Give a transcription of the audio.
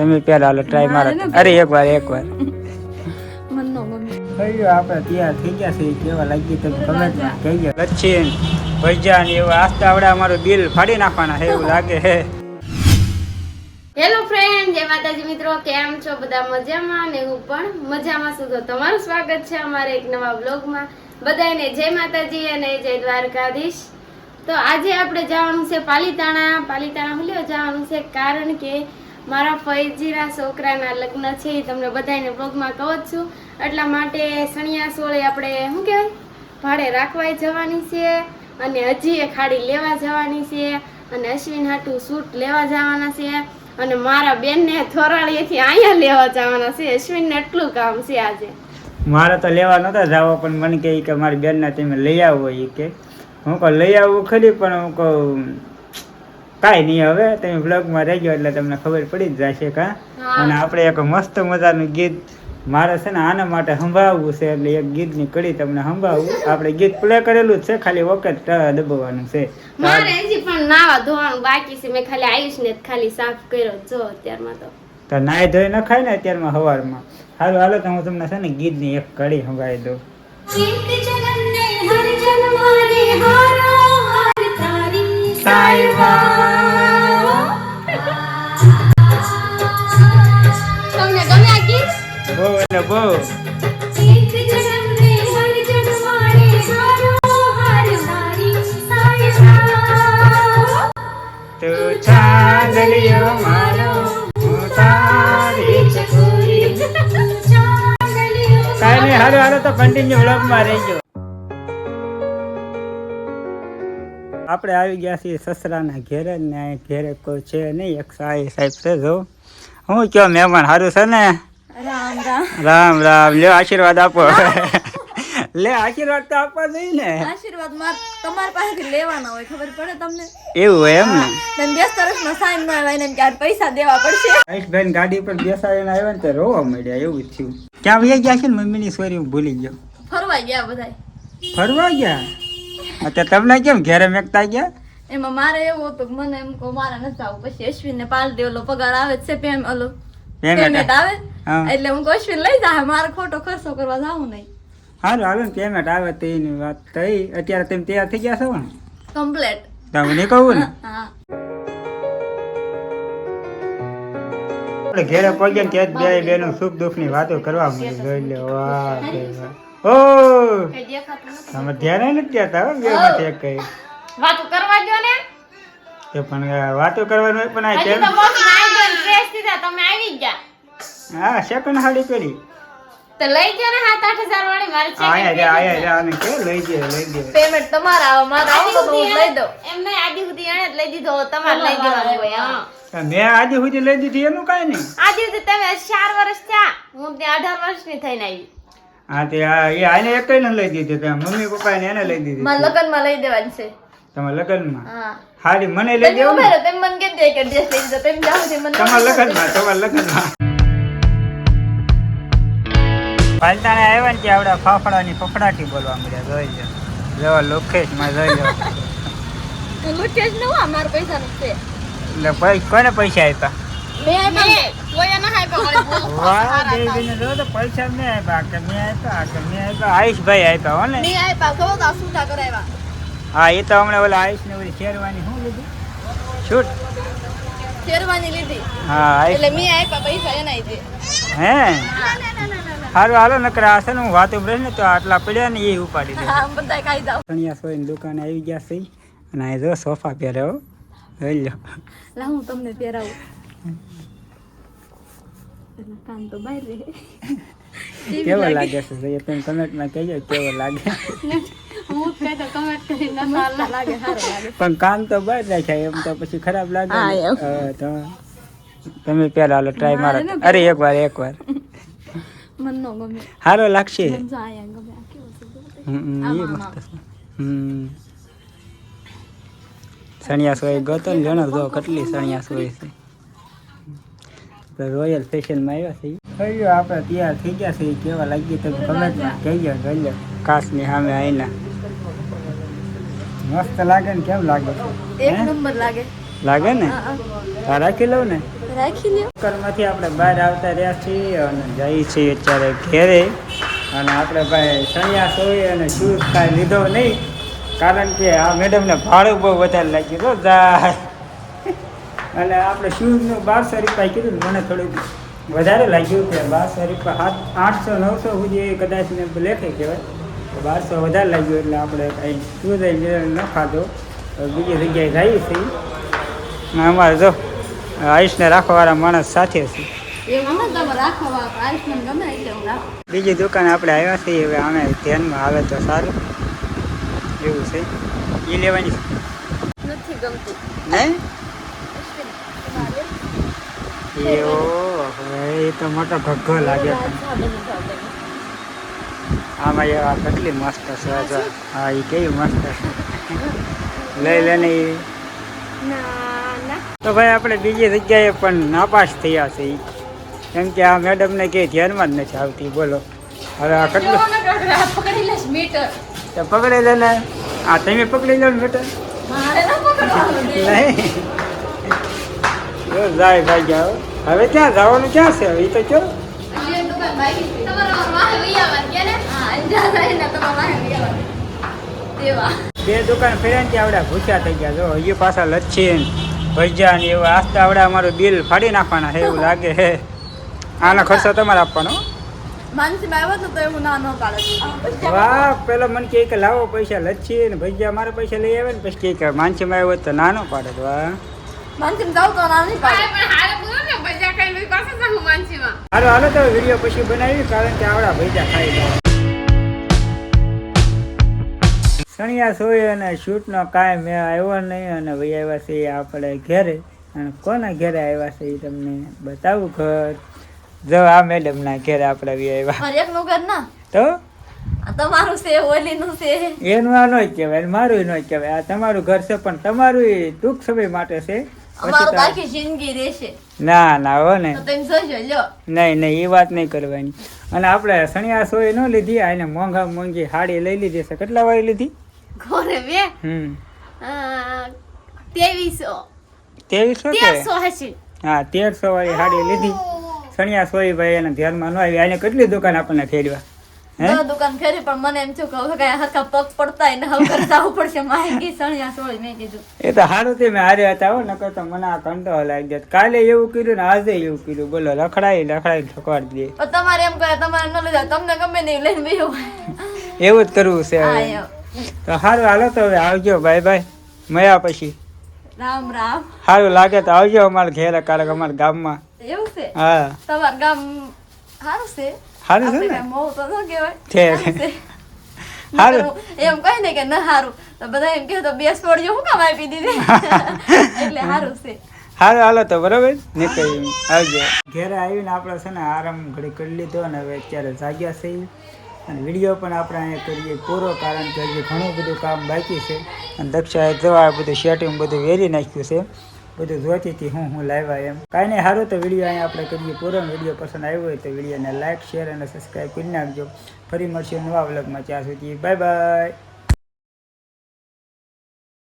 તમે પહેલા હાલો ટ્રાય મારો અરે એક વાર એક વાર મન નો ગમે થઈ ગયો આપણે તૈયાર થઈ ગયા છે કેવા લાગી તમે કમેન્ટમાં કહેજો લચ્છી ભજીયા ને એવું આસ્તા આવડે અમારું દિલ ફાડી નાખવાના છે એવું લાગે છે. હેલો ફ્રેન્ડ જય માતાજી મિત્રો કેમ છો? બધા મજામાં ને હું પણ મજામાં છું. તો તમારું સ્વાગત છે અમારે એક નવા બ્લોગમાં બધાને જય માતાજી અને જય દ્વારકાધીશ. તો આજે આપણે જવાનું છે પાલીતાણા. પાલીતાણા હુલ્યો જવાનું છે કારણ કે મારા ફૈજીના છોકરાના લગ્ન છે, એ તમને બધાને બ્લોગમાં કહો જ છું. એટલા માટે સણિયા સોળે આપણે, શું કહેવાય? ભાડે રાખવાય જવાની છે અને હજી એ ખાડી લેવા જવાની છે અને અશ્વિન હાટુ સૂટ લેવા જવાના છે અને મારા બેનને થોરાળીએથી અહીંયા લેવા જવાના છે. અશ્વિનને એટલું કામ છે આજે. મારે તો લેવા નહોતા જવા, પણ મને કહે કે મારી બેનના તમે લઈ આવો એ કે. હું કહું, લઈ આવું ખરી, પણ હું કહું કાંઈ નહીં હવે તમે બ્લોગમાં રહેજો એટલે તમને ખબર પડી જ જશે કા? અને આપણે એક મસ્ત મજાનું ગીત મારે છે ને આના માટે સંભાવવું છે એટલે એક ગીતની કડી તમને સંભાવવું આપણે ગીત પ્લે કરેલું જ છે ખાલી વખત દબાવવાનું છે. મારે હજી પણ નાવા ધોવાનું બાકી છે મેં ખાલી આયુષ ને ખાલી સાફ કર્યો જો. અત્યારમાં તો. તો નાય ધોઈ ન ખાય ને અત્યારમાં સવારમાં સારું હાલો તો હું તમને છે ને ગીતની એક કડી સંભાવી દઉં. તમને ગમે આ ગીત બહુ એટલે બહુ તું ચાંદલિયો મારો હું તારી ચકોરી કાંઈ નહીં હાલો હાલો તો કન્ટિન્યુ વ્લોગમાં રહેજો આપણે આવી ગયા છીએ સસરાના ઘેરે ને અહીં ઘેરે કોઈ છે નહીં. એક સાહેબ સાહેબ છે જો. હું કયો મહેમાન? સારું છે ને? રામ રામ. રામ રામ. લ્યો આશીર્વાદ આપો. લે આશીર્વાદ તો આપવા જોઈએ ને. આશીર્વાદ માર તમારી પાસેથી લેવાના હોય ખબર પડે તમને? એવું હોય એમ ને? તમે દસ વર્ષનો સાઈનમાં લઈને ક્યારે પૈસા દેવા પડશે. આયુષભાઈ ગાડી પર બેસાડીને આવ્યા ને તો રોવા મળ્યા એવું જ થયું. ક્યાં વહી ગયા છે ને મમ્મીની સોરી હું ભૂલી ગયો. ફરવા ગયા બધાય. ફરવા ગયા? અત્યારે તમને કેમ ઘેરે મેકતા ગયા? એમાં મારે એવું હતું કે મને એમ કહો મારે નથી આવું પછી અશ્વિન ને પાલ દે ઓલો પગાર આવે છે પેમ ઓલો પેમેન્ટ આવે? એટલે હું અશ્વિન લઈ જા મારે ખોટો ખર્ચો કરવા જાવું નહીં. હાલો હાલો ને પેમેન્ટ આવે તો એની વાત થઈ. અત્યારે તમે તૈયાર થઈ ગયા છો ને? કમ્પ્લેટ તમે નહીં કહું ને? હા ઘેરે પહોંચીએ ને ત્યાં જ બે બેનો સુખ દુઃખની વાતો કરવા મળી જોઈ લે વાહ. ઓ! તમે ધ્યાન નથી દેતા હો બે એક કઈ. વાતો કરવા જો ને. તે પણ વાતો કરવાનું પણ આ કેમ તમે આવી ગયા હા સેકન્ડ હાડી કરી. તો લઈ ગયો ને સાત આઠ હજાર વાળી મારે આયા રે આયા રે આને કે લઈ ગયો લઈ ગયો પેમેન્ટ તમારા આવે મારા આવો તો હું લઈ દઉં. એમ નહીં આદિ સુધી એને જ લઈ દીધો તમારે લઈ દેવાનું હોય હા. મેં આજે સુધી લઈ દીધી એનું કાંઈ નહીં. આજે સુધી તમે ચાર વર્ષ થયા હું ત્યાં અઢાર વર્ષની થઈને આવી. હા તે આ એ આને એક ને લઈ દીધી તે મમ્મી પપ્પા ને એને લઈ દીધી મારા લગ્નમાં લઈ દેવાની છે. તમારા લગ્નમાં? હા. હાડી મને લઈ તમે દેવું ને? રહો, તમે મને કેમ દે કે ડ્રેસ લઈ જતો તેમ જાવ છે મને તમારા લગ્નમાં તમારા લગ્નમાં. પાલતાણે આવ્યા ને આવડા ફાફડાની ફફડાટી બોલવા મળ્યા જોઈ લો જો લોકેશમાં જોઈ લો લોકેશ જ અમાર પૈસા પૈસા નથી એટલે પૈ- કોને પૈસા આપ્યા? મેં કોઈ ના આપ્યા વાહ દેવીને જો તો પૈસા મેં આપ્યા કે મેં આપ્યા કે મેં આપ્યા આયુષભાઈ આપ્યા હો ને? મેં આપ્યા ખબર તો સુધા કરાવ્યા. હા એ તો હમણાં ઓલા આયુષ ને ઓલી શેરવાની શું લીધું? છૂટ શેરવાની લીધી. હા એટલે મેં આપ્યા પૈસા એના દે હે? હારું હાલો નકર આ છે ને હું વાત રહીશ ને તો આટલા પડ્યા ને એ ઉપાડી દે. હા બધા ખાઈ જાવ સણિયા સોઈની દુકાને આવી ગયા છે. અને આ જો સોફા પહેર્યો હો. જોઈ લો લા હું તમને પહેરાવું. એના કાન તો બહાર રહે કેવો લાગે છે જોઈએ તમે કમેન્ટમાં કહેજો કેવો લાગે હું કઈ તો કમેન્ટ કરીને સારા લાગે સારો લાગે પણ કામ તો બહાર રાખ્યા એમ તો પછી ખરાબ લાગે તો તમે પહેલા હાલો ટ્રાય મારો અરે એકવાર એકવાર મન નો ગમે સારો લાગશે. હમ, સણિયા સોય ગતો ને જણો જો કેટલી સણિયા સોય છે તો રોયલ ફેશનમાં આવ્યા છે થઈ ગયો આપણે તૈયાર થઈ ગયા છે કેવા લાગી તમે કમેન્ટમાં કહેજો જોઈ કાસ કાચની સામે આવીને. મસ્ત લાગે ને કેમ લાગે? એક નંબર લાગે. લાગે ને? રાખી લઉં ને? રાખી લ્યો. ઘરમાંથી આપણે બહાર આવતા રહ્યા છીએ અને જઈએ છીએ અત્યારે ઘેરે. અને આપણે ભાઈ સણિયા સોઈ અને શૂઝ કાંઈ લીધો નહીં. કારણ કે આ મેડમને ભાડું બહુ વધારે લાગ્યું તો જાય અને આપણે શૂઝનું બારસો રૂપિયા કીધું મને થોડુંક વધારે લાગ્યું કે બારસો રૂપિયા સાત આઠસો નવસો સુધી કદાચ ને લેખે કહેવાય. બારસો વધારે લાગ્યું એટલે આપણે કાંઈ શૂઝ ન ખાધો. બીજી જગ્યાએ જઈએ છીએ. અને અમારે જો આયુષને રાખવાવાળા માણસ સાથે છે. અમે હું બીજી દુકાને આપણે આવ્યા છીએ હવે આમે ધ્યાનમાં આવે તો સારું. એવું છે. એ લેવાની નથી ગમતું. નહીં? એવો હવે એ તો મોટો ઘગ્ગો લાગે પણ આમાં એવા કેટલી મસ્ત છે હા એ કેવી મસ્ત છે. લઈ લે ને ના તો ભાઈ આપણે બીજી જગ્યાએ પણ નાપાસ થયા છે. કેમ કે આ મેડમને કે ધ્યાનમાં જ નથી આવતી બોલો. હવે આ કેટલું? પકડી તો પકડી લે ને. આ તમે પકડી લો ને દે નહીં. જાય ભાઈ જાઓ. હવે ક્યાં? જવાનું ક્યાં છે? હવે એ તો ચલો એટલે દુકાન બાકી છે. તમારા વાહે વહી આવવાનું કે ને? હા, અંજા થાય ને તમારા વાહે વહી આવવાનું. દેવા. બે દુકાન ફેર્યા ને આવડા ભૂસ્યા થઈ ગયા. જો હજી પાછા લચ્છી ભજીયા ને એવું આસ્તા આવડા અમારું બિલ ફાડી નાખવાના છે એવું લાગે હે આનો ખર્ચો તમારે આપવાનો? વાહ પેલો મને કહે કે લાવો પૈસા લચ્છી ને ભજીયા મારા પૈસા લઈ આવે ને પછી કહે કે માનસીમાં આવ્યો તો નાનો પાડે. તો વાહ. માનસીમાં જાવ તો ના નહીં પાડે. પણ હારે બોલો ને બજા ખાઈ લઈ પાસે જાઉં માનસીમાં. હાલો હાલો તો વીડિયો પછી બનાવી કારણ કે આવડા ભજીયા ખાઈ જાય સણિયા સોય અને શૂટનો કાંઈ મેં આવ્યો નહીં અને ભાઈ આવ્યા છે આપણે ઘેરે. અને કોના ઘેરે આવ્યા છે એ તમને બતાવું ઘર. જો આ મેડમના ઘેરે આપણે બી આવ્યા. એકનું ઘર ના? તો? તમારું છે ઓલીનું છે. એનું આ નો કહેવાય મારું નો કહેવાય. આ તમારું ઘર છે પણ તમારું ટૂંક સમય માટે છે. અમારું આખી જિંદગી રહેશે. ના ના હો ને. તમે જોજો લ્યો. નહીં નહીં એ વાત નહીં કરવાની. અને આપણે સણિયા સોય ન લીધી આ મોંઘા મોંઘી હાડી લઈ લીધી છે. કેટલા વાળી લીધી? ઘોરે બે? હમ. તેવીસો તેવીસો તેરસો હશે. હા તેરસો વાળી હાડી લીધી. સણિયા સોય ભાઈ એને ધ્યાનમાં ન આવી. આને કેટલી દુકાન આપણને ફેરવા દુકાન ફેરી પણ મને એમ થયું કે હવે કાંઈ હરખા પગ પડતા ને હવે કરતા પડશે. માહિતી સણિયા સોળી મેં કીધું. એ તો સારું તે મેં હારે હતા હો નકર તો મને આ કંટો લાગી જાય કાલે એવું કર્યું ને આજે એવું કર્યું. બોલો રખડાઈ રખડાઈ ઠકવાડ દે. તમારે એમ કહે તમારે ન લીધા તમને ગમે નહીં લઈને બેહો. એવું જ કરવું છે હા તો સારું હાલો તો હવે આવજો બાય બાય. મળ્યા પછી. રામ રામ. સારું લાગે તો આવજો અમારા ઘેર કારક અમારા ગામમાં. એવું છે? હા. તમારા ગામ સારું છે? સારું છે ને કાંઈ મોં તો ન કહેવાય છે. સારું છે. સારું. નકર હું એમ કહે ને કે ન સારું તો બધા એમ કહે તો બે છોડ્યો હું કામ આપી દીધી એટલે સારું છે હારું હાલો તો બરોબર નીકળી આવજો ઘેરે આવીને આપણે છે ને આરામ ઘડી કરી લીધો અને હવે અત્યારે જાગ્યા છે અને વીડિયો પણ આપણે અહીંયા કરીએ. પૂરો કારણ કે હજી ઘણું બધું કામ બાકી છે. અને દક્ષાએ જવા આ બધું શેટિંગ બધું વેરી નાખ્યું છે. બધું જોતી હતી હું હું લાવ્યા એમ. કાંઈ નહીં સારું તો વીડિયો અહીંયા આપણે કરીએ. પૂરો વીડિયો પસંદ આવ્યો હોય તો વિડીયોને લાઇક શેર અને સબસ્ક્રાઈબ કરી નાખજો. ફરી મળશે નવા વ્લોગમાં. ત્યાં સુધી બાય બાય